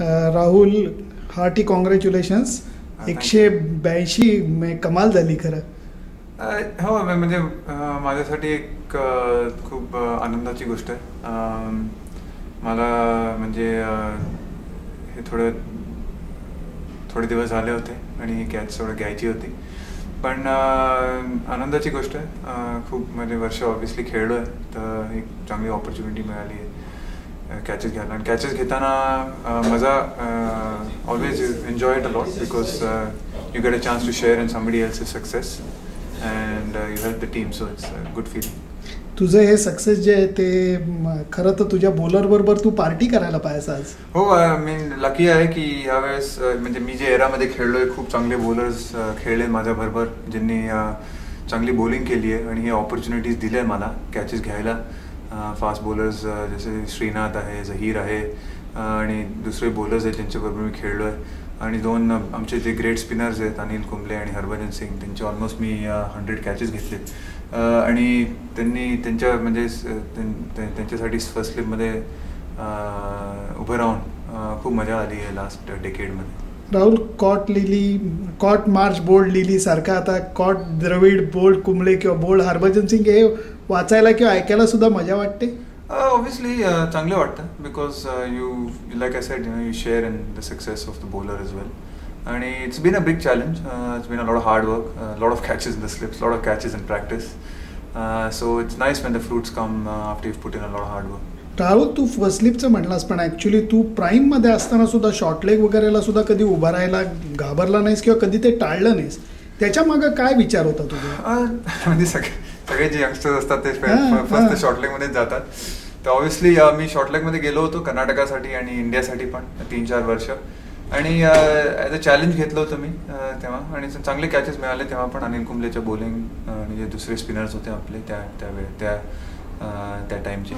Rahul hearty congratulations एकशे ब्याऐंशी म्हणजे कमाल झाली खरं. हो म्हणजे माझ्यासाठी एक खूप आनंदाची गोष्ट आहे. मला म्हणजे हे थोडं थोडे दिवस झाले होते आणि ही कॅच थोडं घ्यायची होती. पण आनंदाची गोष्ट आहे. खूप म्हणजे वर्ष ऑब्व्हियसली खेळलो आहे तर एक चांगली ऑपॉर्च्युनिटी मिळाली आहे. कॅचेस घ्यायला आणि कॅचेस घेताना मजा always enjoy it a lot because you get a chance to share in somebody else success and you help the team so it's good feeling तुझं हे सक्सेस जे आहे ते खरं तर तुझ्या bowler बरोबर तू पार्टी करायला पाहिजे आज. हो मी लकी आहे की यावेळेस अ, म्हणजे मी जे एरामध्ये खेळलोय खूप चांगले बॉलर्स खेळले माझ्याबरोबर ज्यांनी अ, चांगली बॉलिंग केली आहे आणि हे ऑपॉर्च्युनिटीज दिल्या मला कॅचेस घ्यायला. फास्ट बॉलर्स जसे श्रीनाथ आहे झहीर आहे आणि दुसरे बॉलर्स आहेत ज्यांच्याबरोबर मी खेळलो आहे आणि दोन आमचे जे ग्रेट स्पिनर्स आहेत अनिल कुंबले आणि हरभजन सिंग त्यांचे ऑलमोस्ट मी हंड्रेड कॅचेस घेतले. आणि त्यांनी त्यांच्या म्हणजे त्यांच्यासाठी फर्स्ट स्लिपमध्ये उभं राहून खूप मजा आली आहे last डेकेडमध्ये Rahul caught Lillee caught Marsh bowled Lillee सारखा. आता कॉट द्रविड बोल्ड कुंबळे किंवा बोल्ड हरभजन सिंग हे वाचायला किंवा ऐकायला सुद्धा मजा वाटते. ऑब्विसली चांगलं वाटतं because you like I said you share in the success of the bowler is well आणि it's been a big challenge it's been a lot of hard work lot of catches in the slips lot of catches in practice so it's nice when the fruits come after you put in a lot hard work Rahul तू फर्स्टलिपचं म्हटलास पण actually तू प्राईममध्ये असताना सुद्धा short leg वगैरेला सुद्धा कधी उभा राहायला घाबरला नाहीस किंवा कधी ते टाळलं नाहीस त्याच्या मागं काय विचार होता तुझा? म्हणजे सगळे सगळे जे यंगस्टर्स असतात ते. फर्स्ट शॉर्ट लेग मध्येच जातात. तर ऑब्व्हियसली मी शॉर्ट लेगमध्ये गेलो होतो कर्नाटकासाठी आणि इंडियासाठी पण तीन चार वर्ष. आणि ॲज अ चॅलेंज घेतलं होतं मी तेव्हा. आणि चांगले कॅचेस मिळाले तेव्हा पण. अनिल कुंबलेच्या बॉलिंग आणि जे दुसरे स्पिनर्स होते आपले त्या त्यावेळे त्या त्या टाईमचे